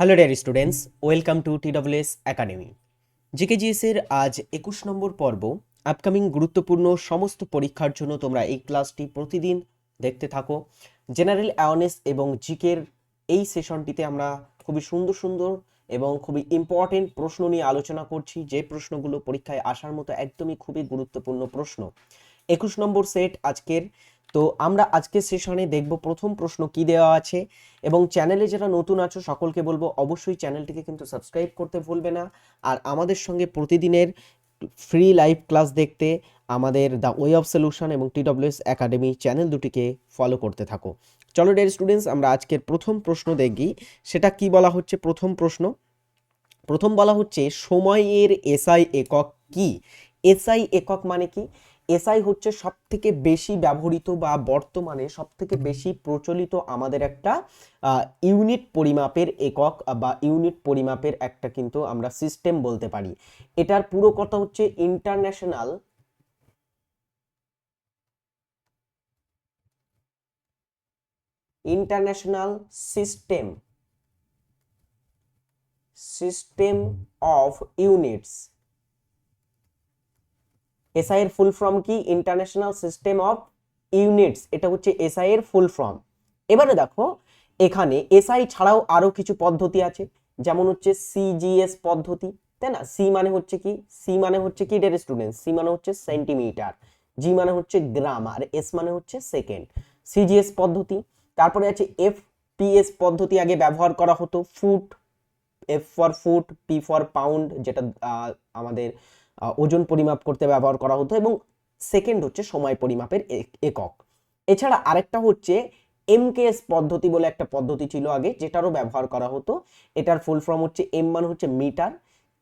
Hello dear students welcome to TWS academy GKGS এর আজ একুশ নম্বর পর্ব আপকামিং গুরুত্বপূর্ণ সমস্ত পরীক্ষার জন্য তোমরা এই ক্লাসটি প্রতিদিন দেখতে থাকো। জেনারেল অ্যাওয়ারনেস এবং জিকের এই সেশনটিতে আমরা খুবই সুন্দর সুন্দর এবং খুবই ইম্পর্টেন্ট প্রশ্ন নিয়ে আলোচনা করছি। যে প্রশ্নগুলো পরীক্ষায় আসার মতো একদমই খুবই গুরুত্বপূর্ণ প্রশ্ন। একুশ নম্বর সেট আজকের তো আমরা আজকের সেশনে দেখব প্রথম প্রশ্ন কি দেওয়া আছে এবং চ্যানেলে যারা নতুন আছো সকলকে বলব অবশ্যই চ্যানেলটিকে কিন্তু সাবস্ক্রাইব করতে ভুলবে না। আর আমাদের সঙ্গে প্রতিদিনের ফ্রি লাইভ ক্লাস দেখতে আমাদের দ্য ওয়ে অফ সলিউশন এবং টিডব্লিউএস একাডেমি চ্যানেল দুটিকে ফলো করতে থাকো। চলো ডেয়ার স্টুডেন্টস আমরা আজকের প্রথম প্রশ্ন দেখি। সেটা কি বলা হচ্ছে? প্রথম প্রশ্ন। প্রথম বলা হচ্ছে, সময়ের এসআই একক কি? এসআই একক মানে কি? এসআই হচ্ছে সব থেকে বেশি ব্যবহৃত বা বর্তমানে সব থেকে বেশি প্রচলিত আমাদের একটা ইউনিট পরিমাপের একক বা ইউনিট পরিমাপের একটা কিন্তু আমরা সিস্টেম বলতে পারি। এটার পুরো কথা হচ্ছে international international system system of units. SI এর ফুল ফর্ম কি? ইন্টারন্যাশনাল সিস্টেম অফ ইউনিটস এটা হচ্ছে এসআই এর ফুল ফর্ম এবারে দেখো, এখানে এসআই ছাড়াও আরও কিছু পদ্ধতি আছে। যেমন হচ্ছে সিজিএস পদ্ধতি, তাই না? সি মানে হচ্ছে কি? সি মানে হচ্ছে কি? ডের স্টুডেন্ট সি মানে হচ্ছে সেন্টিমিটার জি মানে হচ্ছে গ্রাম আর এস মানে হচ্ছে সেকেন্ড সিজিএস পদ্ধতি, তারপরে আছে এফ পিএস পদ্ধতি আগে ব্যবহার করা হতো। Foot F for foot P for pound যেটা আমাদের ওজন পরিমাপ করতে ব্যবহার করা হতো এবং সেকেন্ড হচ্ছে সময় পরিমাপের এক- একক। এছাড়া আরেকটা হচ্ছে এমকেএস পদ্ধতি বলে একটা পদ্ধতি ছিল আগে, যেটারও ব্যবহার করা হতো। এটার ফুল ফর্ম হচ্ছে এম মানে হচ্ছে মিটার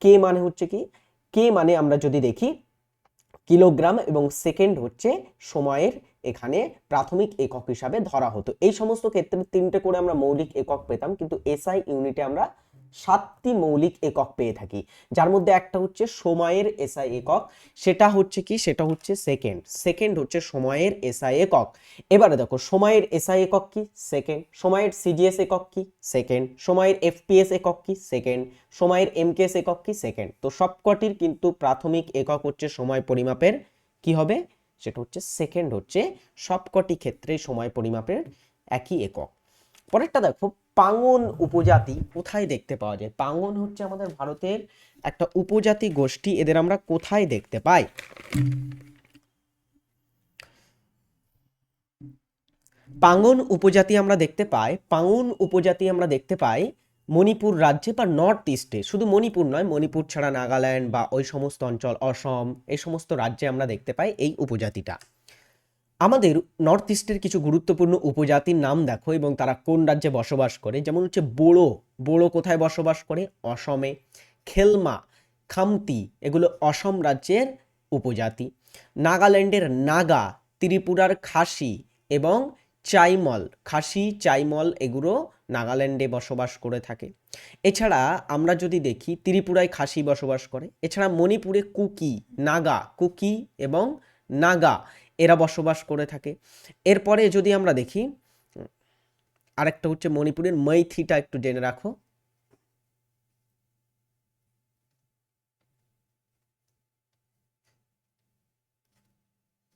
কে মানে হচ্ছে কি? কে মানে আমরা যদি দেখি কিলোগ্রাম এবং সেকেন্ড হচ্ছে সময়ের এখানে প্রাথমিক একক হিসাবে ধরা হতো। এই সমস্ত ক্ষেত্রে তিনটে করে আমরা মৌলিক একক পেতাম, কিন্তু এসআই ইউনিটে আমরা সাতটি মৌলিক একক পেয়ে থাকি। যার মধ্যে একটা হচ্ছে সময়ের এসআই একক, সেটা হচ্ছে কি? সেটা হচ্ছে সেকেন্ড সেকেন্ড হচ্ছে সময়ের এসআই একক। এবারে দেখো, সময়ের এসআই একক কি? সেকেন্ড সময়ের সিজিএস একক কি? সেকেন্ড সময়ের এফপিএস একক কি? সেকেন্ড সময়ের এমকেএস একক কি? সেকেন্ড তো সবকটির কিন্তু প্রাথমিক একক হচ্ছে সময় পরিমাপের, কি হবে? সেটা হচ্ছে সেকেন্ড হচ্ছে সবকটি ক্ষেত্রে সময় পরিমাপের একই একক। পরেরটা দেখো পাঙ্গন উপজাতি কোথায় দেখতে পাওয়া যায়? পাঙ্গন হচ্ছে আমাদের ভারতের একটা উপজাতি গোষ্ঠী, এদের আমরা কোথায় দেখতে পাই? পাঙ্গন উপজাতি আমরা দেখতে পাই, পাঙ্গন উপজাতি আমরা দেখতে পাই মণিপুর রাজ্যে বা নর্থ ইস্টে শুধু মণিপুর নয়, মণিপুর ছাড়া নাগাল্যান্ড বা ওই সমস্ত অঞ্চল, অসম, এই সমস্ত রাজ্যে আমরা দেখতে পাই এই উপজাতিটা। আমাদের নর্থ ইস্টের কিছু গুরুত্বপূর্ণ উপজাতির নাম দেখো এবং তারা কোন রাজ্যে বসবাস করে। যেমন হচ্ছে বোড়ো। বোড়ো কোথায় বসবাস করে? অসমে। খেলমা, খামতি, এগুলো অসম রাজ্যের উপজাতি। নাগাল্যান্ডের নাগা, ত্রিপুরার খাসি এবং চাইমল। খাসি, চাইমল এগুলো নাগাল্যান্ডে বসবাস করে থাকে। এছাড়া আমরা যদি দেখি, ত্রিপুরায় খাসি বসবাস করে। এছাড়া মণিপুরে কুকি, নাগা, কুকি এবং নাগা। এরা বসবাস করে থাকে। এরপরে যদি আমরা দেখি, আরেকটা হচ্ছে মণিপুরের মৈথিটা একটু জেনে রাখো।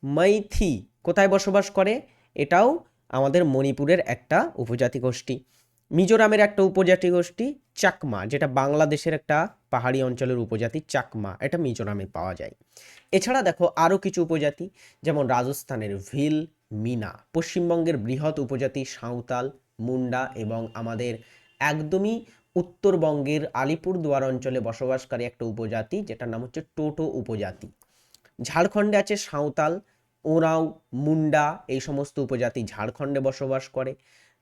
মৈথি কোথায় বসবাস করে? এটাও আমাদের মণিপুরের একটা উপজাতি গোষ্ঠী। মিজোরামের একটা উপজাতি গোষ্ঠী, চাকমা, যেটা বাংলাদেশের একটা পাহাড়ি অঞ্চলের উপজাতি চাকমা, এটা মিজোরামে পাওয়া যায়। এছাড়া দেখো আরও কিছু উপজাতি, যেমন রাজস্থানের ভিল, মিনা। পশ্চিমবঙ্গের বৃহৎ উপজাতি সাঁওতাল, মুন্ডা এবং আমাদের একদমই উত্তরবঙ্গের আলিপুরদুয়ার অঞ্চলে বসবাসকারী একটা উপজাতি, যেটার নাম হচ্ছে টোটো উপজাতি। ঝাড়খণ্ডে আছে সাঁওতাল, ওরাও, মুন্ডা, এই সমস্ত উপজাতি ঝাড়খণ্ডে বসবাস করে।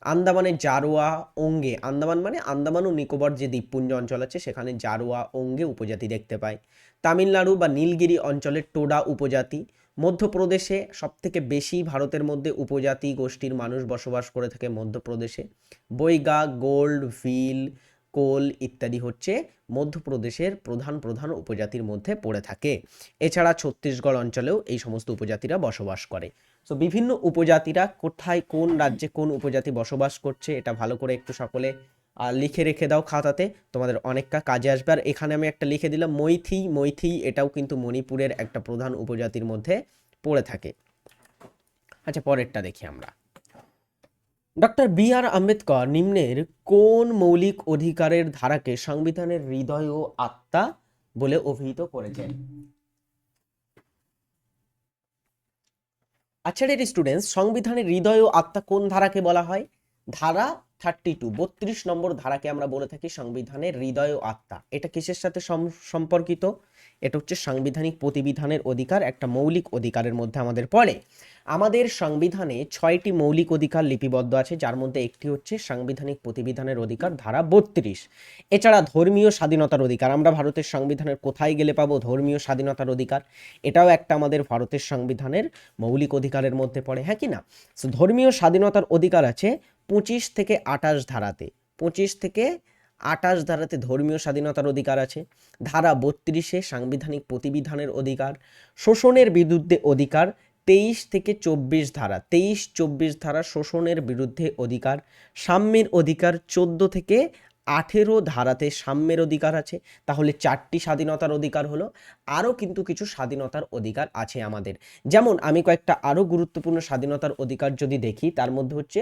আন্দামানে জারোয়া ওঙ্গে আন্দামান মানে আন্দামান ও নিকোবর যে দ্বীপপুঞ্জ অঞ্চল আছে, সেখানে জারোয়া ওঙ্গে উপজাতি দেখতে পাই। তামিলনাড়ু বা নীলগিরি অঞ্চলের টোডা উপজাতি, মধ্যপ্রদেশে সবথেকে বেশি ভারতের মধ্যে উপজাতি গোষ্ঠীর মানুষ বসবাস করে থাকে মধ্যপ্রদেশে। বৈগা, গোল্ড, ভিল, কোল ইত্যাদি হচ্ছে মধ্যপ্রদেশের প্রধান প্রধান উপজাতির মধ্যে পড়ে থাকে। এছাড়া ছত্তিশগড় অঞ্চলেও এই সমস্ত উপজাতিরা বসবাস করে। সো বিভিন্ন উপজাতিরা কোথায় কোন রাজ্যে কোন উপজাতি বসবাস করছে, এটা ভালো করে একটু সকলে লিখে রেখে দাও খাতাতে। তোমাদের অনেকটা কাজে আসবে। আর এখানে আমি একটা লিখে দিলাম, মৈথি মৈথি এটাও কিন্তু মণিপুরের একটা প্রধান উপজাতির মধ্যে পড়ে থাকে। আচ্ছা পরেরটা দেখি আমরা। ডক্টর বি আর আম্বেদকর নিম্নের কোন মৌলিক অধিকারের ধারাকে সংবিধানের হৃদয় ও আত্মা বলে অভিহিত করেছেন? আচ্ছা রে স্টুডেন্টস সংবিধানের হৃদয় ও আত্মা কোন ধারাকে বলা হয়? ধারা থার্টি টু, বত্রিশ নম্বর ধারাকে আমরা বলে থাকি সংবিধানের হৃদয় ও আত্মা। এটা কিসের সাথে সম- সম্পর্কিত? এটা হচ্ছে সাংবিধানিক প্রতিবিধানের অধিকার, একটা মৌলিক অধিকারের মধ্যে আমাদের পড়ে। আমাদের সংবিধানে ছয়টি মৌলিক অধিকার লিপিবদ্ধ আছে, যার মধ্যে একটি হচ্ছে সাংবিধানিক প্রতিবিধানের অধিকার, ধারা বত্রিশ। এছাড়া ধর্মীয় স্বাধীনতার অধিকার, আমরা ভারতের সংবিধানের কোথায় গেলে পাবো ধর্মীয় স্বাধীনতার অধিকার? এটাও একটা আমাদের ভারতের সংবিধানের মৌলিক অধিকারের মধ্যে পড়ে হ্যাঁ কি না? ধর্মীয় স্বাধীনতার অধিকার আছে পঁচিশ থেকে আঠাশ ধারাতে, পঁচিশ থেকে আঠাশ ধারাতে ধর্মীয় স্বাধীনতার অধিকার আছে। ধারা বত্রিশে সাংবিধানিক প্রতিবিধানের অধিকার, শোষণের বিরুদ্ধে অধিকার, তেইশ থেকে চব্বিশ ধারা, তেইশ চব্বিশ ধারা শোষণের বিরুদ্ধে অধিকার, সাম্যের অধিকার চোদ্দ থেকে আঠেরো ধারাতে সাম্যের অধিকার আছে। তাহলে চারটি স্বাধীনতার অধিকার হলো। আরও কিন্তু কিছু স্বাধীনতার অধিকার আছে আমাদের। যেমন আমি কয়েকটা আরও গুরুত্বপূর্ণ স্বাধীনতার অধিকার যদি দেখি, তার মধ্যে হচ্ছে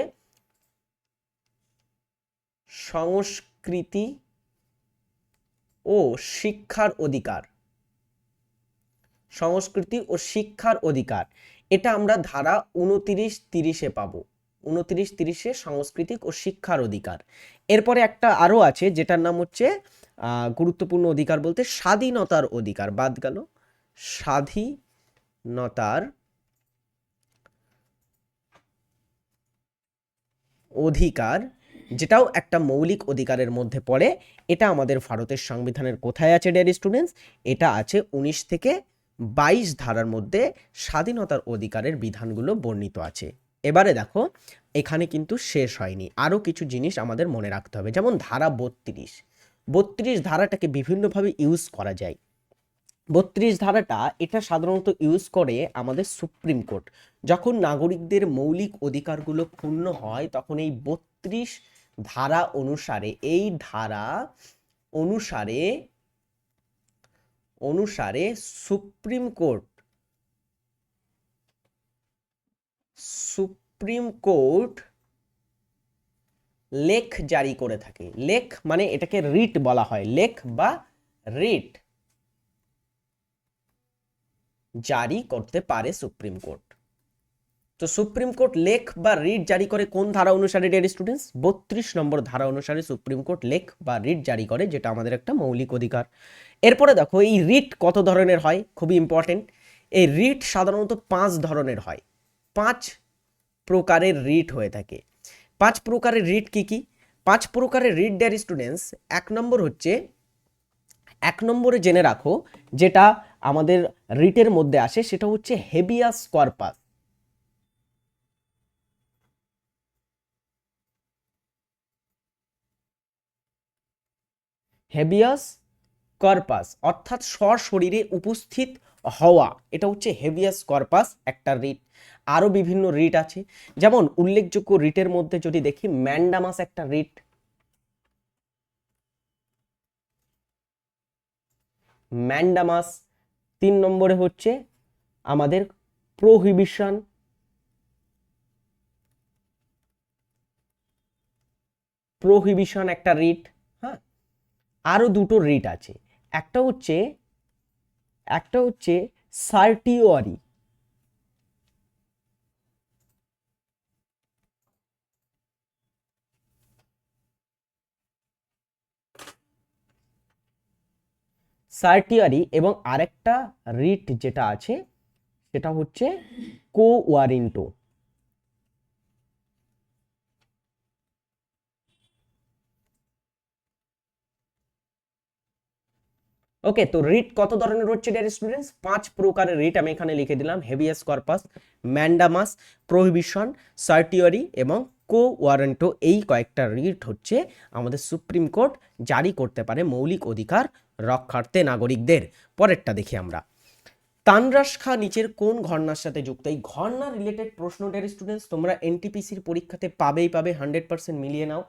সংস্কৃতি ও শিক্ষার অধিকার। সংস্কৃতি ও শিক্ষার অধিকার। এটা আমরা ধারা উনতিরিশ তিরিশে পাবো। উনতিরিশ তিরিশে সাংস্কৃতিক ও শিক্ষার অধিকার। এরপরে একটা আরও আছে, যেটার নাম হচ্ছে গুরুত্বপূর্ণ অধিকার বলতে স্বাধীনতার অধিকার। বাদ গেল। স্বাধীনতার অধিকার যেটাও একটা মৌলিক অধিকারের মধ্যে পড়ে। এটা আমাদের ভারতের সংবিধানের কোথায় আছে ডিয়ার স্টুডেন্টস এটা আছে উনিশ থেকে বাইশ ধারার মধ্যে স্বাধীনতার অধিকারের বিধানগুলো বর্ণিত আছে। এবারে দেখো, এখানে কিন্তু শেষ হয়নি। আরও কিছু জিনিস আমাদের মনে রাখতে হবে। যেমন ধারা বত্রিশ। বত্রিশ ধারাটাকে বিভিন্নভাবে ইউজ করা যায়। বত্রিশ ধারাটা এটা সাধারণত ইউজ করে আমাদের সুপ্রিম কোর্ট। যখন নাগরিকদের মৌলিক অধিকারগুলো ক্ষুণ্ণ হয়, তখন এই বত্রিশ ধারা অনুসারে, এই ধারা অনুসারে অনুসারে সুপ্রিম কোর্ট সুপ্রিম কোর্ট লেখ জারি করে থাকে। লেখ মানে এটাকে রিট বলা হয়। লেখ বা রিট জারি করতে পারে সুপ্রিম কোর্ট। তো সুপ্রিম কোর্ট লেখ বা রিট জারি করে কোন ধারা অনুসারে ডিয়ার স্টুডেন্টস বত্রিশ নম্বর ধারা অনুসারে সুপ্রিম কোর্ট লেখ বা রিট জারি করে, যেটা আমাদের একটা মৌলিক অধিকার। এরপরে দেখো, এই রিট কত ধরনের হয়? খুবই ইম্পর্টেন্ট এই রিট সাধারণত পাঁচ ধরনের হয়। পাঁচ প্রকারের রিট হয়ে থাকে। পাঁচ প্রকারের রিট কি কি? পাঁচ প্রকারের রিট ডিয়ার স্টুডেন্টস এক নম্বর হচ্ছে, এক নম্বরে জেনে রাখো, যেটা আমাদের রিটের মধ্যে আসে, সেটা হচ্ছে হেবিয়াস কর্পাস হেবিয়াস কর্পাস, অর্থাৎ সশরীরে উপস্থিত হওয়া। এটা হচ্ছে হেভিয়াস কর্পাস, একটা রিট। আরও বিভিন্ন রিট আছে। যেমন উল্লেখযোগ্য রিটের মধ্যে যদি দেখি, ম্যান্ডামাস একটা রিট। ম্যান্ডামাস তিন নম্বরে হচ্ছে আমাদের প্রোহিবিশন। প্রোহিবিশন একটা রিট। আরও দুটো রিট আছে। একটা হচ্ছে একটা হচ্ছে সার্টিওয়ারি সার্টিয়ারি এবং আরেকটা রিট যেটা আছে, সেটা হচ্ছে কো ওকে তো রিট কত ধরনের হচ্ছে ডিয়ার স্টুডেন্টস পাঁচ প্রকারের রিট আমি এখানে লিখে দিলাম। Habeas corpus mandamus prohibition certiorari এবং কো ওয়ারেন্টো এই কয়েকটা রিট হচ্ছে আমাদের সুপ্রিম কোর্ট জারি করতে পারে মৌলিক অধিকার রক্ষার্থে নাগরিকদের। পরেরটা দেখি আমরা। তানরাস খা নিচের কোন ঘর্ণার সাথে যুক্ত? এই ঘর্ণা রিলেটেড প্রশ্ন ডের স্টুডেন্টস তোমরা এনটিপিসির পরীক্ষাতে পাবেই পাবে হান্ড্রেড পার্সেন্ট মিলিয়ে নাও।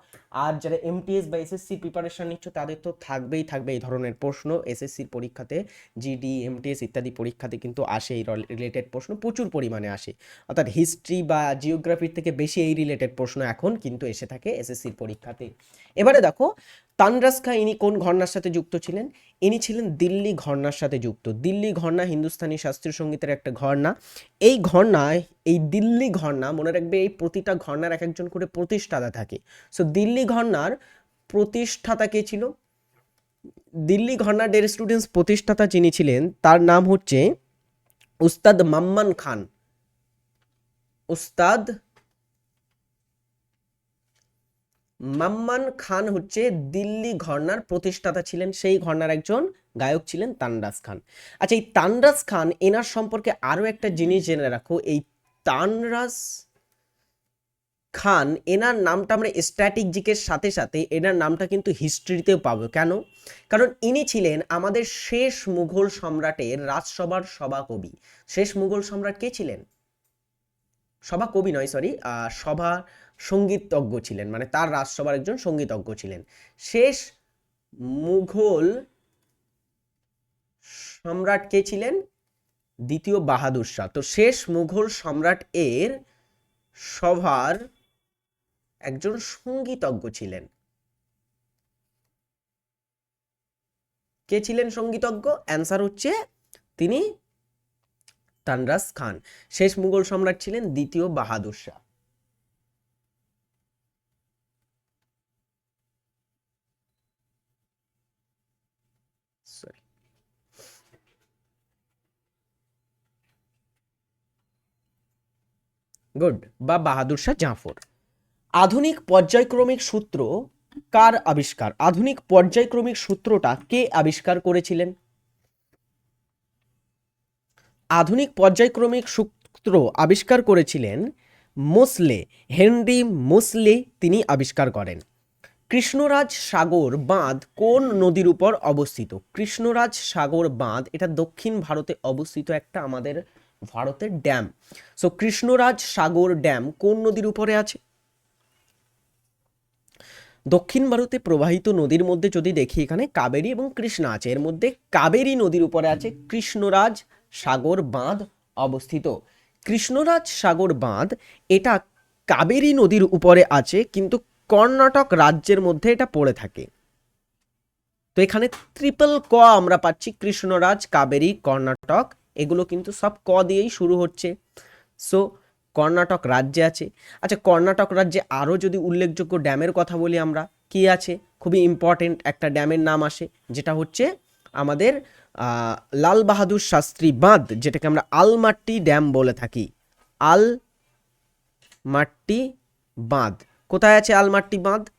আর যারা এমটিএস বা এসএসসি প্রিপারেশন নিচ্ছ, তাদের তো থাকবেই থাকবে এই ধরনের প্রশ্ন। এসএসসির পরীক্ষাতে জিডি এমটিএস ইত্যাদি পরীক্ষাতে কিন্তু আসে এই রিলেটেড প্রশ্ন, প্রচুর পরিমাণে আসে। অর্থাৎ হিস্ট্রি বা জিওগ্রাফির থেকে বেশি এই রিলেটেড প্রশ্ন এখন কিন্তু এসে থাকে এসএসসির পরীক্ষাতে। এবারে দেখো তানরাস খা ইনি কোন ঘর্ণার সাথে যুক্ত ছিলেন? ইনি ছিলেন দিল্লি ঘর্ণার সাথে যুক্ত। দিল্লি ঘর্ণা হিন্দুস্তানি শাস্ত্রীয় সঙ্গীতের একটা ঘর্ণা। এই ঘর্ণায় এই দিল্লি ঘর্ণা মনে রাখবে এই প্রতিটা ঘর্ণার এক একজন করে প্রতিষ্ঠাতা থাকে। সো দিল্লি ঘর্ণার প্রতিষ্ঠাতা কে ছিল? দিল্লি ঘর্ণার ডের স্টুডেন্টস প্রতিষ্ঠাতা যিনি ছিলেন, তার নাম হচ্ছে উস্তাদ মাম্মান খান। উস্তাদ মাম্মান খান হচ্ছে দিল্লি ঘর্ণার প্রতিষ্ঠাতা ছিলেন। সেই ঘর্ণার একজন গায়ক ছিলেন তানরাজ খান। আচ্ছা এই তানরাজ খান, এনার সম্পর্কে আরও একটা জিনিস জেনে রাখো। এই তানরাজ খান, এনার নামটা আমরা স্ট্যাটিক জিকের সাথে সাথে এনার নামটা কিন্তু হিস্ট্রিতেও পাবো। কেন? কারণ ইনি ছিলেন আমাদের শেষ মুঘল সম্রাটের রাজসভার সভাকবি। শেষ মুঘল সম্রাট কে ছিলেন? সভা কবি নয় সরি সভা সঙ্গীতজ্ঞ ছিলেন। মানে তার রাজসভার একজন সঙ্গীতজ্ঞ ছিলেন। শেষ মুঘল সম্রাট কে ছিলেন? দ্বিতীয় বাহাদুর শাহ। তো শেষ মুঘল সম্রাট এর সভার একজন সঙ্গীতজ্ঞ ছিলেন। কে ছিলেন সঙ্গীতজ্ঞ? অ্যান্সার হচ্ছে তিনি তানরাজ খান। শেষ মুঘল সম্রাট ছিলেন দ্বিতীয় বাহাদুর শাহ. গুড বা বাহাদুর শাহ জাফর। আধুনিক পর্যায়ক্রমিক সূত্র কার আবিষ্কার? আধুনিক পর্যায়ক্রমিক সূত্রটা কে আবিষ্কার করেছিলেন? আধুনিক পর্যায়ক্রমিক সূত্র আবিষ্কার করেছিলেন মোসলে, হেনরি মোসলে তিনি আবিষ্কার করেন। কৃষ্ণরাজ সাগর বাঁধ কোন নদীর উপর অবস্থিত? কৃষ্ণরাজ সাগর বাঁধ, এটা দক্ষিণ ভারতে অবস্থিত একটা আমাদের ভারতের dam. So Krishnaraja Sagar dam কোন নদীর উপরে আছে? দক্ষিণ ভারতে প্রবাহিত নদীর মধ্যে যদি দেখি, এখানে কাবেরী এবং কৃষ্ণা আছে। এর মধ্যে কাবেরী নদীর উপরে আছে কৃষ্ণরাজ সাগর বাঁধ অবস্থিত। কৃষ্ণরাজ সাগর বাঁধ, এটা কাবেরী নদীর উপরে আছে, কিন্তু কর্ণাটক রাজ্যের মধ্যে এটা পড়ে থাকে। তো এখানে ট্রিপল ক আমরা পাচ্ছি, কৃষ্ণরাজ, কাবেরী, কর্ণাটক, এগুলো কিন্তু সব ক দিয়েই শুরু হচ্ছে। সো কর্ণাটক রাজ্যে আছে। আচ্ছা কর্ণাটক রাজ্যে আরও যদি উল্লেখযোগ্য ড্যামের কথা বলি আমরা, কি আছে? খুবই ইম্পর্টেন্ট একটা ড্যামের নাম আসে, যেটা হচ্ছে আমাদের লাল বাহাদুর শাস্ত্রী বাঁধ, যেটাকে আমরা আলমাট্টি ড্যাম বলে থাকি। আল মাট্টি বাঁধ। কোথায় আছে আলমাট্টি বাঁধ?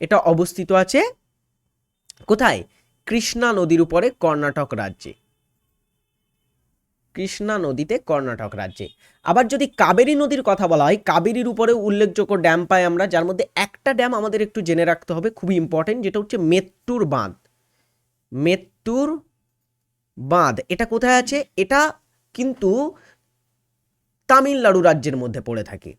এটা অবস্থিত আছে কোথায়? কৃষ্ণা নদীর উপরে, কর্ণাটক রাজ্যে। কৃষ্ণা নদীতে, কর্ণাটক রাজ্যে। আবার যদি কাবেরী নদীর কথা বলা হয়, কাবেরীর উপরে উল্লেখযোগ্য ড্যাম পাই আমরা, যার মধ্যে একটা ড্যাম আমাদের একটু জেনে রাখতে হবে, খুবই ইম্পর্টেন্ট যেটা হচ্ছে মেত্তুর বাঁধ। মেত্তুর বাঁধ। এটা কোথায় আছে? এটা কিন্তু তামিলনাড়ু রাজ্যের মধ্যে পড়ে থাকে।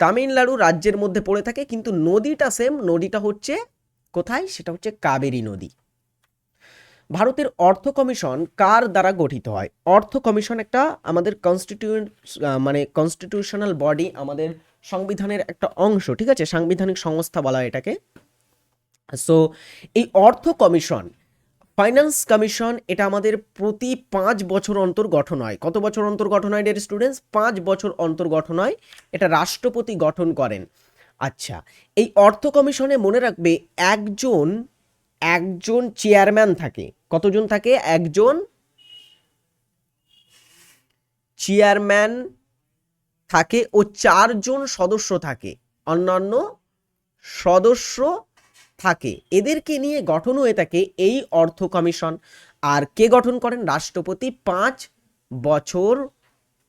তামিলনাড়ু রাজ্যের মধ্যে পড়ে থাকে, কিন্তু নদীটা সেম নদীটা হচ্ছে কোথায়? সেটা হচ্ছে কাবেরী নদী। ভারতের অর্থ কমিশন কার দ্বারা গঠিত হয়? অর্থ কমিশন একটা আমাদের কনস্টিটিউয়েন্ট মানে কনস্টিটিউশনাল বডি আমাদের সংবিধানের একটা অংশ, ঠিক আছে? সাংবিধানিক সংস্থা বলা এটাকে। সো এই অর্থ কমিশন ফাইন্যান্স কমিশন, এটা আমাদের প্রতি পাঁচ বছর অন্তর গঠন হয়। কত বছর অন্তর গঠন হয় ডের স্টুডেন্টস পাঁচ বছর অন্তর গঠন হয়, এটা রাষ্ট্রপতি গঠন করেন। আচ্ছা এই অর্থ কমিশনে মনে রাখবে, একজন একজন চেয়ারম্যান থাকে। কতজন থাকে? একজন চেয়ারম্যান থাকে ও চারজন সদস্য থাকে। অন্যান্য সদস্য থাকে। এদেরকে নিয়ে গঠন হয়ে থাকে এই অর্থ কমিশন। আর কে গঠন করেন? রাষ্ট্রপতি পাঁচ বছর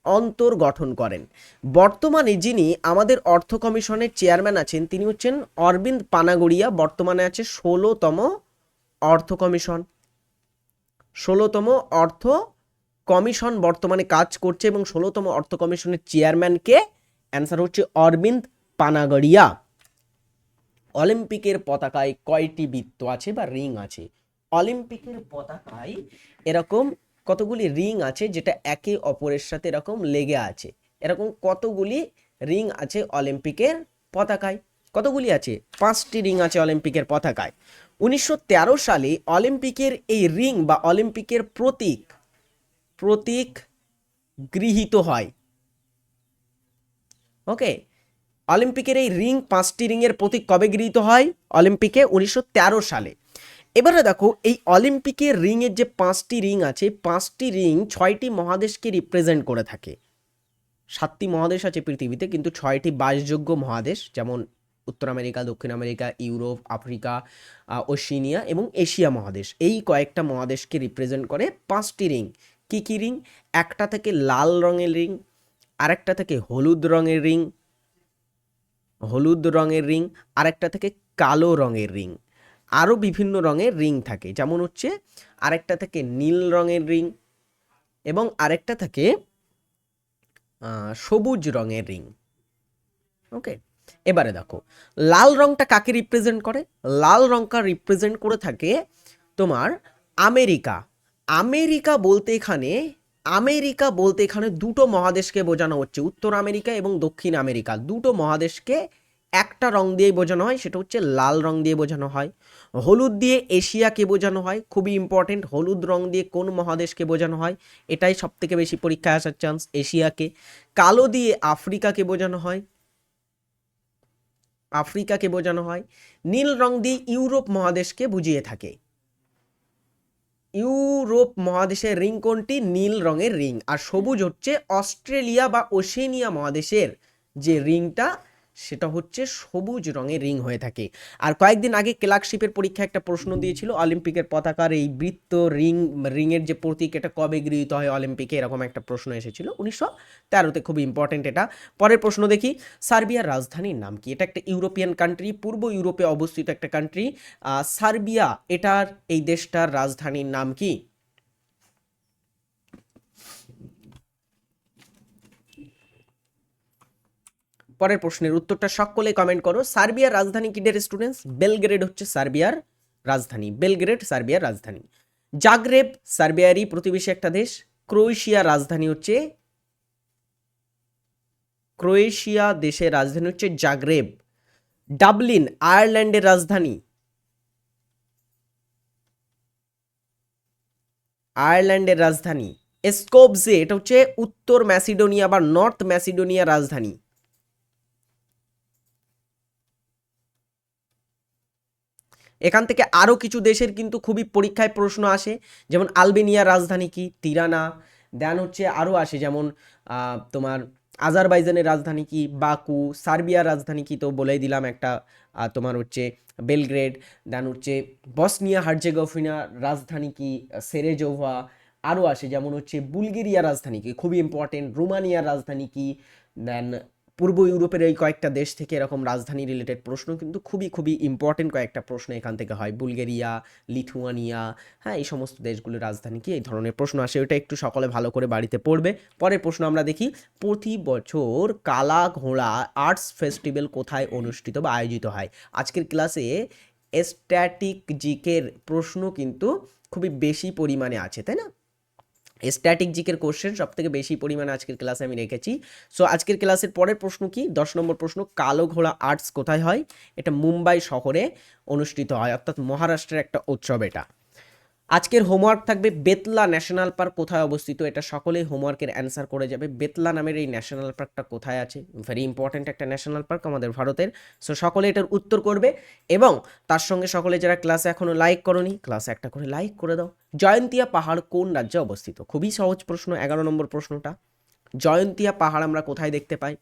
অন্তর গঠন করেন। বর্তমানে যিনি আমাদের অর্থ কমিশনের চেয়ারম্যান আছেন, তিনি হচ্ছেন অরবিন্দ পানাগড়িয়া। বর্তমানে আছে ষোলোতম অর্থ কমিশন। ষোলোতম অর্থ কমিশন বর্তমানে কাজ করছে এবং ষোলোতম অর্থ কমিশনের চেয়ারম্যানকে অ্যান্সার হচ্ছে অরবিন্দ পানাগড়িয়া। অলিম্পিকের পতাকায় কয়টি বৃত্ত আছে বা রিং আছে? অলিম্পিকের পতাকায় এরকম কতগুলি রিং আছে যেটা একে অপরের সাথে এরকম লেগে আছে? এরকম কতগুলি রিং আছে অলিম্পিকের পতাকায়? কতগুলি আছে? পাঁচটি রিং আছে অলিম্পিকের পতাকায়। উনিশশো তেরো সালে অলিম্পিকের এই রিং বা অলিম্পিকের প্রতীক প্রতীক গৃহীত হয়। ওকে? অলিম্পিকের এই রিং পাঁচটি রিংয়ের প্রতীক কবে গৃহীত হয়? অলিম্পিকে উনিশশো তেরো সালে। এবারে দেখো, এই অলিম্পিকের রিংয়ের যে পাঁচটি রিং আছে, পাঁচটি রিং ছয়টি মহাদেশকে রিপ্রেজেন্ট করে থাকে। সাতটি মহাদেশ আছে পৃথিবীতে, কিন্তু ছয়টি বাসযোগ্য মহাদেশ, যেমন উত্তর আমেরিকা, দক্ষিণ আমেরিকা, ইউরোপ, আফ্রিকা ওশিনিয়া এবং এশিয়া মহাদেশ। এই কয়েকটা মহাদেশকে রিপ্রেজেন্ট করে পাঁচটি রিং। কী কী রিং? একটা থেকে লাল রঙের রিং, আরেকটা থেকে হলুদ রঙের রিং হলুদ রঙের রিং, আরেকটা থেকে কালো রঙের রিং। আরও বিভিন্ন রঙের রিং থাকে, যেমন হচ্ছে আরেকটা থেকে নীল রঙের রিং এবং আরেকটা থাকে সবুজ রঙের রিং। ওকে, এবারে দেখো, লাল রংটা কাকে রিপ্রেজেন্ট করে? লাল রংটা রিপ্রেজেন্ট করে থাকে তোমার আমেরিকা। আমেরিকা বলতে এখানে আমেরিকা বলতে এখানে দুটো মহাদেশকে বোঝানো হচ্ছে, উত্তর আমেরিকা এবং দক্ষিণ আমেরিকা। দুটো মহাদেশকে একটা রং দিয়ে বোঝানো হয়, সেটা হচ্ছে লাল রং দিয়ে বোঝানো হয়। হলুদ দিয়ে এশিয়াকে বোঝানো হয়, খুবই ইম্পর্টেন্ট হলুদ রং দিয়ে কোন মহাদেশকে বোঝানো হয়, এটাই সব থেকে বেশি পরীক্ষায় আসার চান্স এশিয়াকে। কালো দিয়ে আফ্রিকাকে বোঝানো হয়, আফ্রিকাকে বোঝানো হয়। নীল রং দিয়ে ইউরোপ মহাদেশকে বুঝিয়ে থাকে। ইউরোপ মহাদেশের রিং কোনটি? নীল রঙের রিং। আর সবুজ হচ্ছে অস্ট্রেলিয়া বা ওশেনিয়া মহাদেশের যে রিংটা সেটা হচ্ছে সবুজ রঙের রিং হয়ে থাকে। আর কয়েকদিন আগে ক্লার্কশিপের পরীক্ষা একটা প্রশ্ন দিয়েছিল, অলিম্পিকের পতাকার এই বৃত্ত রিং, রিংয়ের যে প্রতীক, এটা কবে গৃহীত হয় অলিম্পিকে? এরকম একটা প্রশ্ন এসেছিল উনিশশো তেরোতে, খুব ইম্পর্টেন্ট এটা। পরের প্রশ্ন দেখি, সার্বিয়ার রাজধানীর নাম কি? এটা একটা ইউরোপিয়ান কান্ট্রি পূর্ব ইউরোপে অবস্থিত একটা কান্ট্রি সার্বিয়া, এটার, এই দেশটার রাজধানীর নাম কি? পরের প্রশ্নের উত্তরটা সকলে কমেন্ট করো। সার্বিয়ার রাজধানী কি ডের স্টুডেন্টস বেলগ্রেড হচ্ছে সার্বিয়ার রাজধানী। বেলগ্রেড, সার্বিয়ার রাজধানী। জাগরেব, সার্বিয়ারই প্রতিবেশী একটা দেশ। ক্রোয়েশিয়ার রাজধানী হচ্ছে ক্রোয়েশিয়া দেশের রাজধানী হচ্ছে জাগরেব। ডাবলিন, আয়ারল্যান্ডের রাজধানী। আয়ারল্যান্ডের রাজধানী। স্কোপজে এটা হচ্ছে উত্তর ম্যাসিডোনিয়া বা নর্থ ম্যাসিডোনিয়া রাজধানী। এখান থেকে আরও কিছু দেশের কিন্তু খুবই পরীক্ষায় প্রশ্ন আসে। যেমন আলবেনিয়ার রাজধানী কি? তিরানা। দেন হচ্ছে আরও আসে যেমন তোমার আজারবাইজানের রাজধানী কি? বাকু। সার্বিয়ার রাজধানী কি? তো বলেই দিলাম একটা তোমার হচ্ছে বেলগ্রেড। দেন হচ্ছে বসনিয়া হার্জেগোভিনার রাজধানী কি? সেরেজোভা। আরও আসে যেমন হচ্ছে বুলগেরিয়ার রাজধানী কি? খুবই ইম্পর্টেন্ট রোমানিয়ার রাজধানী কি? দেন পূর্ব ইউরোপের এই কয়েকটা দেশ থেকে এরকম রাজধানী রিলেটেড প্রশ্ন কিন্তু খুবই খুবই ইম্পর্টেন্ট কয়েকটা প্রশ্ন এখান থেকে হয়। বুলগেরিয়া, লিথুয়ানিয়া হ্যাঁ এই সমস্ত দেশগুলোর রাজধানী কি এই ধরনের প্রশ্ন আসে। ওটা একটু সকলে ভালো করে বাড়িতে পড়বে। পরের প্রশ্ন আমরা দেখি, প্রতি বছর কালা ঘোড়া আর্টস ফেস্টিভ্যাল কোথায় অনুষ্ঠিত বা আয়োজিত হয়? আজকের ক্লাসে স্ট্যাটিক জিকের প্রশ্ন কিন্তু খুবই বেশি পরিমাণে আছে, তাই না? স্ট্যাটিক জিকের কোশ্চেন সব থেকে বেশি পরিমাণে আজকের ক্লাসে আমি রেখেছি। সো আজকের ক্লাসের পরের প্রশ্ন কি? দশ নম্বর প্রশ্ন, কালো ঘোড়া আর্টস কোথায় হয়? এটা মুম্বাই শহরে অনুষ্ঠিত হয়, অর্থাৎ মহারাষ্ট্রের একটা উৎসব এটা। আজকের হোমওয়ার্ক থাকবে বেতলা ন্যাশনাল পার্ক কোথায় অবস্থিত? এটা সকলেই হোমওয়ার্কের অ্যান্সার করে যাবে। বেতলা নামের এই ন্যাশনাল পার্কটা কোথায় আছে? ভেরি ইম্পর্ট্যান্ট একটা ন্যাশনাল পার্ক আমাদের ভারতের। সো সকলে এটার উত্তর করবে এবং তার সঙ্গে সকলে যারা ক্লাসে এখনও লাইক করনি ক্লাসে একটা করে লাইক করে দাও। জয়ন্তিয়া পাহাড় কোন রাজ্যে অবস্থিত? খুবই সহজ প্রশ্ন, এগারো নম্বর প্রশ্নটা। জয়ন্তিয়া পাহাড় আমরা কোথায় দেখতে পাই?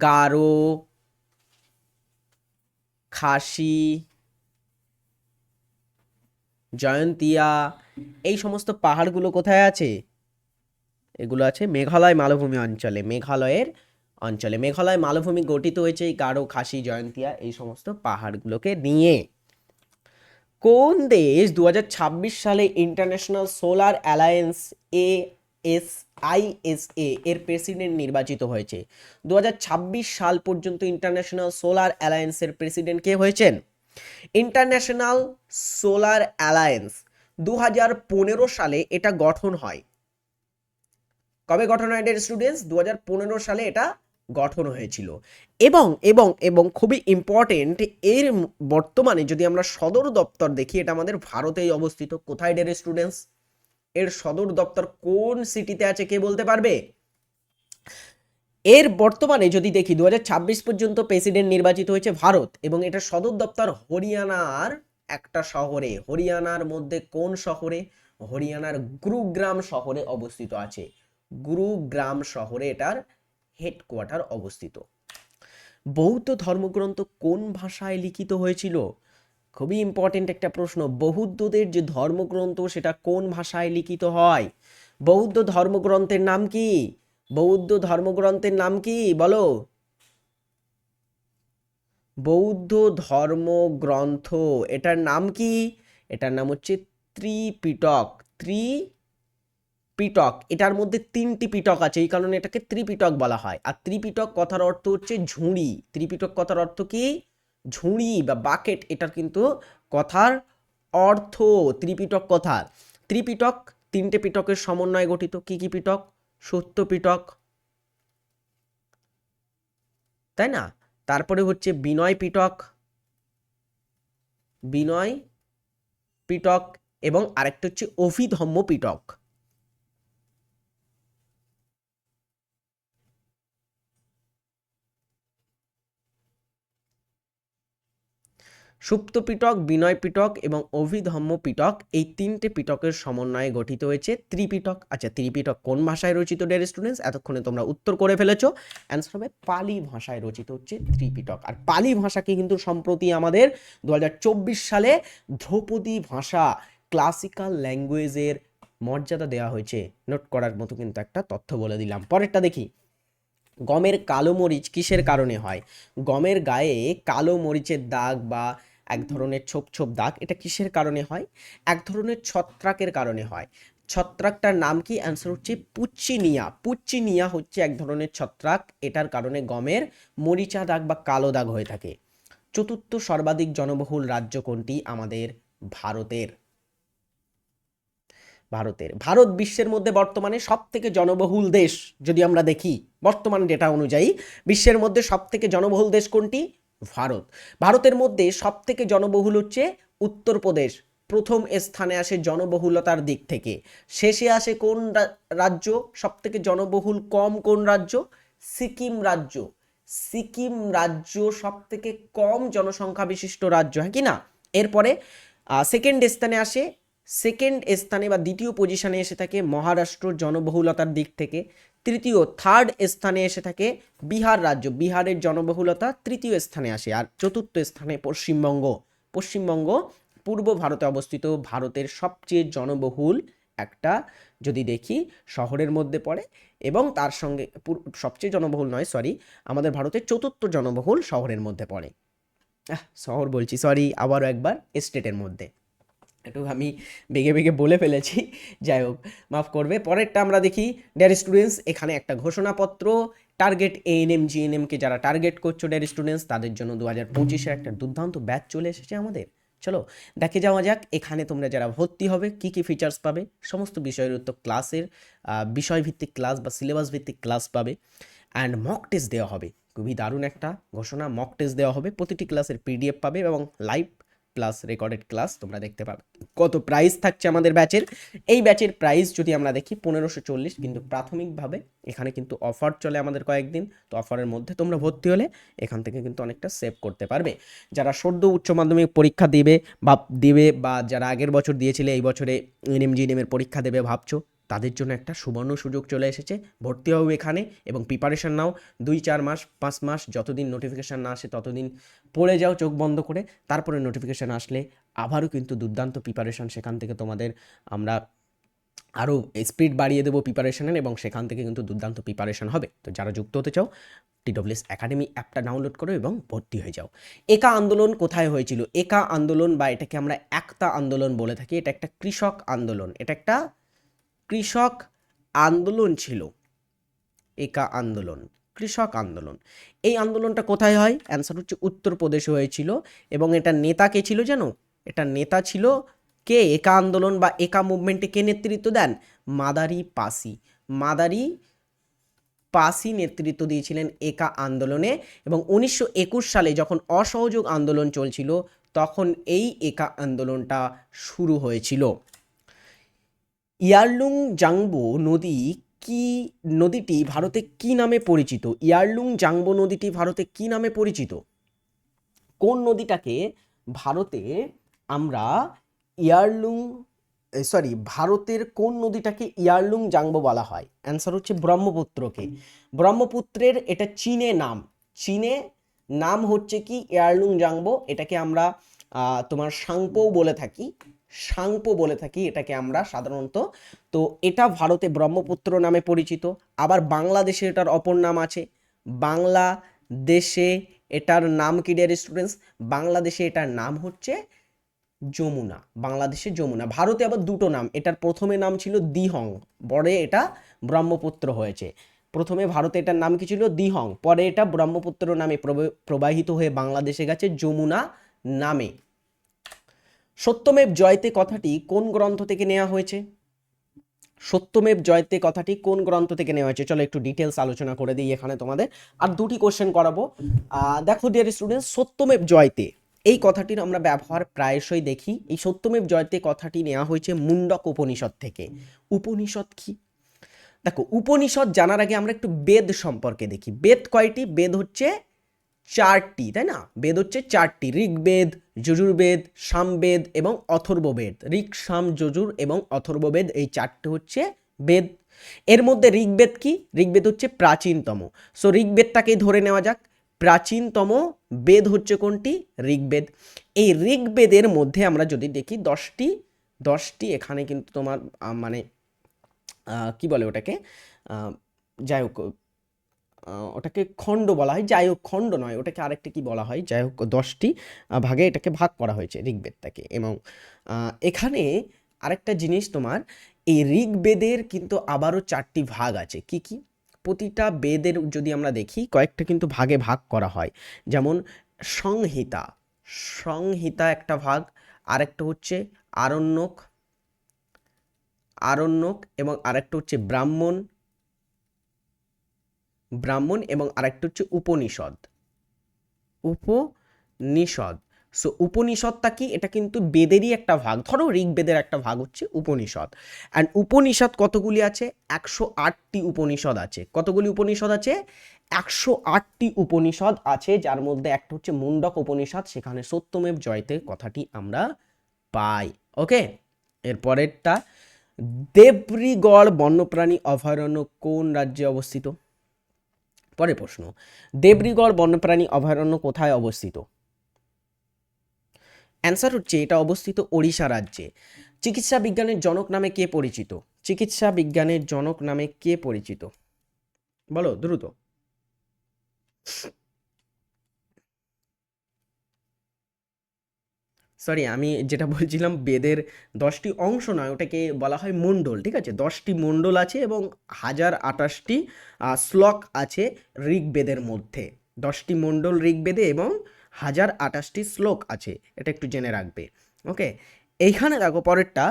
গারো, খাসি জয়ন্তিয়া, এই সমস্ত পাহাড়গুলো কোথায় আছে? এগুলো আছে মেঘালয় মালভূমি অঞ্চলে। মেঘালয়ের অঞ্চলে। মেঘালয় মালভূমি গঠিত হয়েছে এই গারো খাসি, জয়ন্তিয়া, এই সমস্ত পাহাড়গুলোকে নিয়ে। কোন দেশ দু হাজার ছাব্বিশ সালে international solar alliance A S ISA এর প্রেসিডেন্ট নির্বাচিত হয়েছে? দু হাজার ছাব্বিশ সাল পর্যন্ত ইন্টারন্যাশনাল সোলার অ্যালায়েন্সের প্রেসিডেন্ট কে হয়েছেন? ইন্টারন্যাশনাল সোলার অ্যালায়েন্স দু হাজার পনেরো সালে এটা গঠন হয়। কবে গঠন হয় এটার স্টুডেন্টস দু হাজার পনেরো সালে এটা গঠন হয়েছিল। এবং এবং এবং খুবই ইম্পর্টেন্ট এর বর্তমানে যদি আমরা সদর দপ্তর দেখি, এটা আমাদের ভারতেই অবস্থিত। কোথায় ডের স্টুডেন্টস এর সদর দপ্তর কোন সিটিতে আছে কে বলতে পারবে? এর বর্তমানে যদি দেখি দু হাজার ছাব্বিশ পর্যন্ত প্রেসিডেন্ট নির্বাচিত হয়েছে ভারত এবং এটা সদর দপ্তর হরিয়ানার একটা শহরে। হরিয়ানার মধ্যে কোন শহরে? হরিয়ানার গুরুগ্রাম শহরে অবস্থিত আছে। গুরুগ্রাম শহরে এটার হেডকোয়ার্টার অবস্থিত। বৌদ্ধ ধর্মগ্রন্থ কোন ভাষায় লিখিত হয়েছিল? খুবই ইম্পর্টেন্ট একটা প্রশ্ন। বৌদ্ধদের যে ধর্মগ্রন্থ, সেটা কোন ভাষায় লিখিত হয়? বৌদ্ধ ধর্মগ্রন্থের নাম কি? বৌদ্ধ ধর্মগ্রন্থের নাম কি? বলো। বৌদ্ধ ধর্মগ্রন্থ, এটার নাম কি? এটার নাম হচ্ছে ত্রিপিটক। ত্রি পিটক এটার মধ্যে তিনটি পিটক আছে, এই কারণে এটাকে ত্রিপিটক বলা হয়। আর ত্রিপিটক কথার অর্থ হচ্ছে ঝুড়ি। ত্রিপিটক কথার অর্থ কি? ঝুড়ি বা বাকেট, এটার কিন্তু কথার অর্থ, ত্রিপিটক কথা ত্রিপিটক তিনটে পিটকের সমন্বয়ে গঠিত। কি কি পিটক? সত্য পিটক তাই না? তারপরে হচ্ছে বিনয় পিটক বিনয় পিটক এবং আরেকটা হচ্ছে অভিধম্ম পিটক সুপ্ত পিটক, বিনয় পিটক এবং অভিধম্ম পিটক এই তিনটে পিটকের সমন্বয়ে গঠিত হয়েছে। ত্রিপিটক আচ্ছা ত্রিপিটক কোন ভাষায় রচিত ডেয়ার স্টুডেন্টস এতক্ষণে তোমরা উত্তর করে ফেলেছ। অ্যান্সার হবে পালি ভাষায় রচিত হচ্ছে ত্রিপিটক। আর পালি ভাষাকে কিন্তু সম্প্রতি আমাদের দু হাজার চব্বিশ সালে ধ্রুপদী ভাষা ক্লাসিক্যাল ল্যাঙ্গুয়েজের মর্যাদা দেওয়া হয়েছে। নোট করার মতো কিন্তু একটা তথ্য বলে দিলাম। পরেরটা দেখি। গমের কালো মরিচ কিসের কারণে হয়? গমের গায়ে কালো মরিচের দাগ বা এক ধরনের ছোপ ছোপ দাগ, এটা কিসের কারণে হয়? এক ধরনের ছত্রাকের কারণে হয়। ছত্রাকটার নাম কি? অ্যান্সার হচ্ছে পুচ্চিনিয়া পুচ্চিনিয়া হচ্ছে এক ধরনের ছত্রাক, এটার কারণে গমের মরিচা দাগ বা কালো দাগ হয়ে থাকে। চতুর্থ সর্বাধিক জনবহুল রাজ্য কোনটি? আমাদের ভারতের। ভারতের। ভারত বিশ্বের মধ্যে বর্তমানে সব থেকে জনবহুল দেশ যদি আমরা দেখি, বর্তমান ডেটা অনুযায়ী, বিশ্বের মধ্যে সব থেকে জনবহুল দেশ কোনটি? ভারত। ভারতের মধ্যে সব থেকে জনবহুল হচ্ছে উত্তরপ্রদেশ। প্রথম স্থানে আসে জনবহুলতার দিক থেকে। শেষে আসে কোন রাজ্য? সব থেকে জনবহুল কম কোন রাজ্য? সিকিম রাজ্য। সিকিম রাজ্য সব থেকে কম জনসংখ্যা বিশিষ্ট রাজ্য হ্যাঁ কি না? এরপরে সেকেন্ড স্থানে আসে সেকেন্ড স্থানে বা দ্বিতীয় পজিশনে এসে থাকে মহারাষ্ট্র জনবহুলতার দিক থেকে। তৃতীয় থার্ড স্থানে এসে থাকে বিহার রাজ্য। বিহারের জনবহুলতা তৃতীয় স্থানে আসে আর চতুর্থ স্থানে পশ্চিমবঙ্গ। পশ্চিমবঙ্গ পূর্ব ভারতে অবস্থিত, ভারতের সবচেয়ে জনবহুল একটা, যদি দেখি, শহরের মধ্যে পড়ে এবং তার সঙ্গে সবচেয়ে জনবহুল নয় সরি আমাদের ভারতের চতুর্থ জনবহুল শহরের মধ্যে পড়ে। শহর বলছি সরি আবারও একবার স্টেটের মধ্যে। একটু আমি বেগে বেগে বলে ফেলেছি, যাই হোক, মাফ করবে। পরেরটা আমরা দেখি, ডেয়ার স্টুডেন্টস, এখানে একটা ঘোষণাপত্র, টার্গেট এএনএম জিএনএমকে যারা টার্গেট করছ ডেয়ার স্টুডেন্টস, তাদের জন্য দু হাজার পঁচিশে একটা দুর্দান্ত ব্যাচ চলে এসেছে আমাদের। চলো, দেখে যাওয়া যাক, এখানে তোমরা যারা ভর্তি হবে, কি কি ফিচার্স পাবে, সমস্ত বিষয়ের উত্তর ক্লাসের বিষয়ভিত্তিক ক্লাস বা সিলেবাস ভিত্তিক ক্লাস পাবে। অ্যান্ড মক টেস্ট দেওয়া হবে। খুবই দারুণ একটা ঘোষণা মক টেস্ট দেওয়া হবে। প্রতিটি ক্লাসের পিডিএফ পাবে এবং লাইভ প্লাস রেকর্ডেড ক্লাস তোমরা দেখতে পাবে। কত প্রাইস থাকছে আমাদের ব্যাচের এই ব্যাচের প্রাইস যদি আমরা দেখি, পনেরোশো চল্লিশ কিন্তু প্রাথমিকভাবে এখানে কিন্তু অফার চলে আমাদের কয়েকদিন। তো অফারের মধ্যে তোমরা ভর্তি হলে এখান থেকে কিন্তু অনেকটা সেভ করতে পারবে। যারা সদ্য উচ্চ মাধ্যমিক পরীক্ষা দিবে বা দিবে বা যারা আগের বছর দিয়েছিলে, এই বছরে এনএম জিএনএমের পরীক্ষা দেবে, ভাবছ? তাদের জন্য একটা সুবর্ণ সুযোগ চলে এসেছে। ভর্তি হও এখানে এবং প্রিপারেশান নাও। দুই, চার মাস, পাঁচ মাস, যতদিন নোটিফিকেশান না আসে ততদিন পড়ে যাও চোখ বন্ধ করে। তারপরে নোটিফিকেশান আসলে আবারও কিন্তু দুর্দান্ত প্রিপারেশান সেখান থেকে তোমাদের আমরা আরও স্পিড বাড়িয়ে দেবো প্রিপারেশনের এবং সেখান থেকে কিন্তু দুর্দান্ত প্রিপারেশান হবে। তো যারা যুক্ত হতে চাও টিডব্লিউএস একাডেমি অ্যাপটা ডাউনলোড করো এবং ভর্তি হয়ে যাও। একা আন্দোলন কোথায় হয়েছিল? একা আন্দোলন বা এটাকে আমরা একতা আন্দোলন বলে থাকি। এটা একটা কৃষক আন্দোলন। এটা একটা কৃষক আন্দোলন ছিল। একা আন্দোলন, কৃষক আন্দোলন। এই আন্দোলনটা কোথায় হয়? অ্যান্সার হচ্ছে উত্তরপ্রদেশে হয়েছিল এবং এটা নেতা কে ছিল জানো? এটা নেতা ছিল কে? একা আন্দোলন বা একা মুভমেন্টে কে নেতৃত্ব দেন? মাদারি পাসি। মাদারি পাসি নেতৃত্ব দিয়েছিলেন একা আন্দোলনে এবং উনিশশো একুশ সালে যখন অসহযোগ আন্দোলন চলছিল, তখন এই একা আন্দোলনটা শুরু হয়েছিল। ইয়ারলুং জাংবো নদী কি, নদীটি ভারতে কি নামে পরিচিত? ইয়ারলুং জাংবো নদীটি ভারতে কি নামে পরিচিত? কোন নদীটাকে ভারতে আমরা ইয়ারলুং সরি ভারতের কোন নদীটাকে ইয়ারলুং জাংবো বলা হয়? অ্যান্সার হচ্ছে ব্রহ্মপুত্রকে। ব্রহ্মপুত্রের এটা চীনে নাম। চীনে নাম হচ্ছে কি? ইয়ারলুং জাংবো। এটাকে আমরা তোমার সাংপো বলে থাকি, সাংপো বলে থাকি এটাকে আমরা সাধারণত। তো এটা ভারতে ব্রহ্মপুত্র নামে পরিচিত, আবার বাংলাদেশে এটার অপর নাম আছে। বাংলাদেশে এটার নাম কি ডিয়ার স্টুডেন্টস বাংলাদেশে এটার নাম হচ্ছে যমুনা, বাংলাদেশে যমুনা। ভারতে আবার দুটো নাম, এটার প্রথমে নাম ছিল দিহং, পরে এটা ব্রহ্মপুত্র হয়েছে। প্রথমে ভারতে এটার নাম কি ছিল? দিহং, পরে এটা ব্রহ্মপুত্র নামে প্রব- প্রবাহিত হয়ে বাংলাদেশে গেছে যমুনা নামে। সত্যমেব জয়তে কথাটি কোন গ্রন্থ থেকে নেওয়া হয়েছে? সত্যমেব জয়তে কথাটি কোন গ্রন্থ থেকে নেওয়া হয়েছে? চলো একটু ডিটেলস আলোচনা করে দিই এখানে তোমাদের। আর দুটি কোশ্চেন করাবো। দেখো ডিয়ার স্টুডেন্ট সত্যমেব জয়তে। এই কথাটির আমরা ব্যবহার প্রায়শই দেখি। এই সত্যমেব জয়তে কথাটি নেওয়া হয়েছে মুন্ডক উপনিষদ থেকে। উপনিষদ কি? দেখো, উপনিষদ জানার আগে আমরা একটু বেদ সম্পর্কে দেখি। বেদ কয়টি? বেদ হচ্ছে চারটি, তাই না? বেদ হচ্ছে চারটি, ঋগ্বেদ, যজুর্বেদ, সামবেদ এবং অথর্ববেদ। ঋক সাম, যজুর এবং অথর্ববেদ এই চারটি হচ্ছে বেদ। এর মধ্যে ঋগ্বেদ কি? ঋগ্বেদ হচ্ছে প্রাচীনতম। সো ঋগ্বেদটাকেই ধরে নেওয়া যাক। প্রাচীনতম বেদ হচ্ছে কোনটি? ঋগ্বেদ। এই ঋগ্বেদের মধ্যে আমরা যদি দেখি দশটি দশটি এখানে কিন্তু তোমার মানে কি বলে ওটাকে? যাই হোক ওটাকে খণ্ড বলা হয়, যাই হোক খণ্ড নয়, ওটাকে আরেকটা কি বলা হয়, যাই হোক দশটি ভাগে এটাকে ভাগ করা হয়েছে ঋগ্বেদটাকে। এবং এখানে আরেকটা জিনিস তোমার, এই ঋগ্বেদের কিন্তু আবারও চারটি ভাগ আছে। কি কি? প্রতিটা বেদের যদি আমরা দেখি, কয়েকটা কিন্তু ভাগে ভাগ করা হয়। যেমন, সংহিতা। সংহিতা একটা ভাগ, আরেকটা হচ্ছে আরণ্যক। আরণ্যক এবং আরেকটা হচ্ছে ব্রাহ্মণ। ব্রাহ্মণ এবং আরেকটা হচ্ছে উপনিষদ। উপনিষদ। সো উপনিষদটা কি? এটা কিন্তু বেদেরই একটা ভাগ। ধরো ঋগ্বেদের একটা ভাগ হচ্ছে উপনিষদ। অ্যান্ড উপনিষদ কতগুলি আছে? একশো আটটি উপনিষদ আছে। কতগুলি উপনিষদ আছে? একশো আটটি উপনিষদ আছে, যার মধ্যে একটা হচ্ছে মুন্ডক উপনিষদ, সেখানে সত্যমেব জয়তে কথাটি আমরা পাই। ওকে এরপরেরটা, দেবরিগড় বন্যপ্রাণী অভয়ারণ্য কোন রাজ্যে অবস্থিত? পরের প্রশ্ন, দেবরিগড় বন্যপ্রাণী অভয়ারণ্য কোথায় অবস্থিত? অ্যান্সার হচ্ছে, এটা অবস্থিত ওড়িশা রাজ্যে। চিকিৎসা বিজ্ঞানের জনক নামে কে পরিচিত? চিকিৎসা বিজ্ঞানের জনক নামে কে পরিচিত? বলো, দ্রুত। সরি আমি যেটা বলছিলাম বেদের দশটি অংশ নয়, ওটাকে বলা হয় মণ্ডল, ঠিক আছে? দশটি মণ্ডল আছে এবং হাজার আঠাশটি শ্লক আছে ঋগ্বেদের মধ্যে। দশটি মণ্ডল ঋগ্বেদে এবং হাজার আঠাশটি শ্লোক আছে, এটা একটু জেনে রাখবে। ওকে এইখানে দেখো পরেরটা,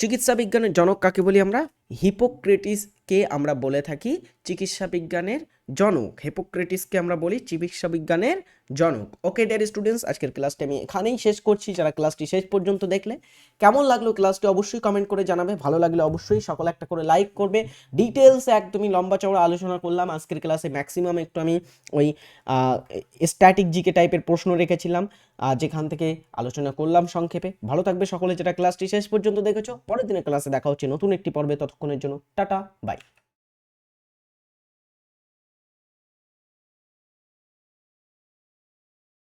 চিকিৎসা বিজ্ঞানের জনক কাকে বলি আমরা? হিপোক্রেটিসকে আমরা বলে থাকি চিকিৎসা বিজ্ঞানের জনক। হিপোক্রেটিসকে আমরা বলি চিকিৎসা বিজ্ঞানের জনক। ওকে ডিয়ার স্টুডেন্টস আজকের ক্লাসটি আমি এখানেই শেষ করছি। যারা ক্লাসটি শেষ পর্যন্ত দেখলে, কেমন লাগল ক্লাসটি অবশ্যই কমেন্ট করে জানাবে। ভালো লাগলে অবশ্যই সকলে একটা করে লাইক করবে। ডিটেলস একদমই লম্বা চওড়া আলোচনা করলাম। আজকের ক্লাসে ম্যাক্সিমাম একটু আমি ওই স্ট্যাটিক জিকে টাইপের প্রশ্ন রেখেছিলাম। যেখান থেকে আলোচনা করলাম সংক্ষেপে। ভালো থাকবে সকলে। যেটা ক্লাসটি শেষ পর্যন্ত দেখেছ, পরের দিনের ক্লাসে দেখা হচ্ছে নতুন একটি পর্বে। ততক্ষণের জন্য টাটা বাই।